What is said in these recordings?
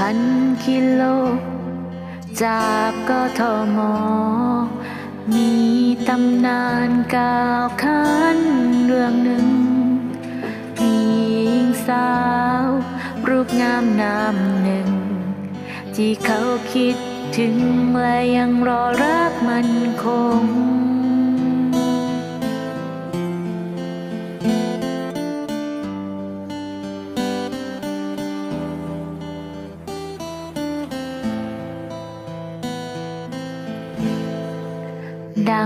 พันกิโล จากกทม มีตำนานกล่าวขานเรื่องหนึ่ง มีหญิงสาว รูปงามนามหนึ่ง ที่เขาคิดถึงและยังรอรักมันคง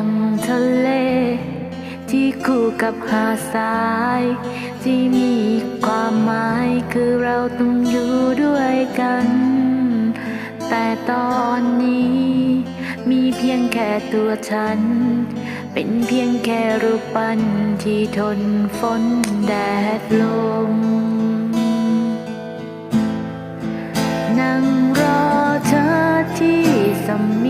งทะเล ที่คู่กับหาดทราย ที่มีความหมายคือเราต้องอยู่ด้วยกัน แต่ตอนนี้ มีเพียงแค่ตัวฉัน เป็นเพียงแค่รูปปั้นที่ทนฝนแดดลมนั่งรอเธอที่สมิ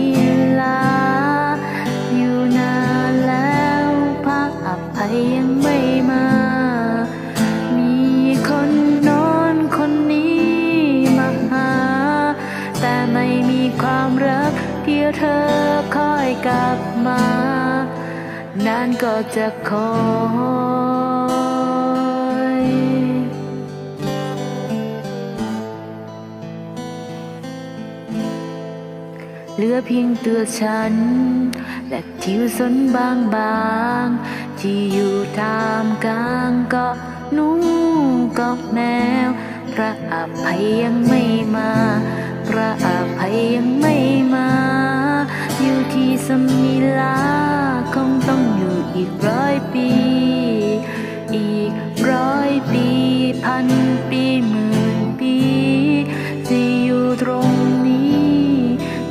เดียวเธอคอยกลับมา นานก็จะคอยเหลือเพียงตัวฉัน และทิวสนบางบางๆที่อยู่ท่ามกลางเกาะนุ่งเกาะแมว พระอภัยยังไม่มา พระอภัยยังไม่มา ที่สมิลาคงต้องอยู่อีกร้อยปี อีกร้อยปี พันปีหมื่นปีที่อยู่ตรงนี้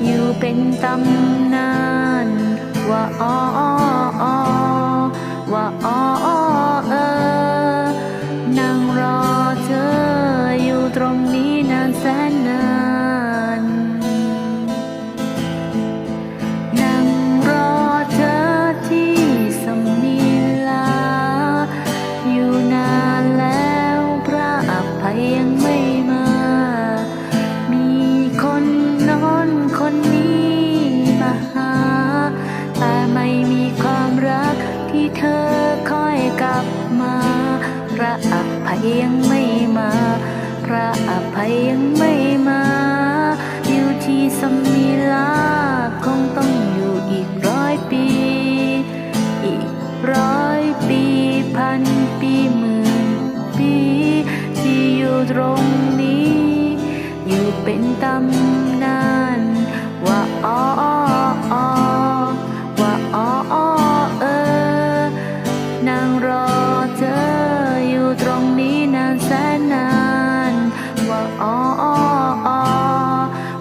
อยู่เป็นตำนาน ว่าอ๋ออ๋อว่าอ๋อเออนั่งรอเธออยู่ตรงนี้นานแสนนาน เธอคอยกลับมา พระอภัยยังไม่มา พระอภัยยังไม่มา อยู่ที่สมิลาคงต้องอยู่อีกร้อยปี อีกร้อยปีพันปีหมื่นปี ที่อยู่ตรงนี้ อยู่เป็นตำ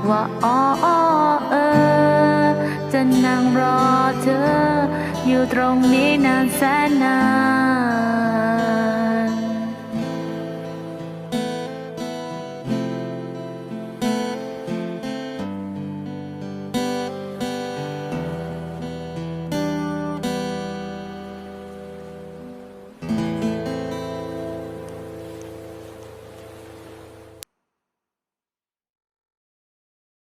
ว่าอ้อเออ จะนั่งรอเธอ อยู่ตรงนี้นานแสนนาน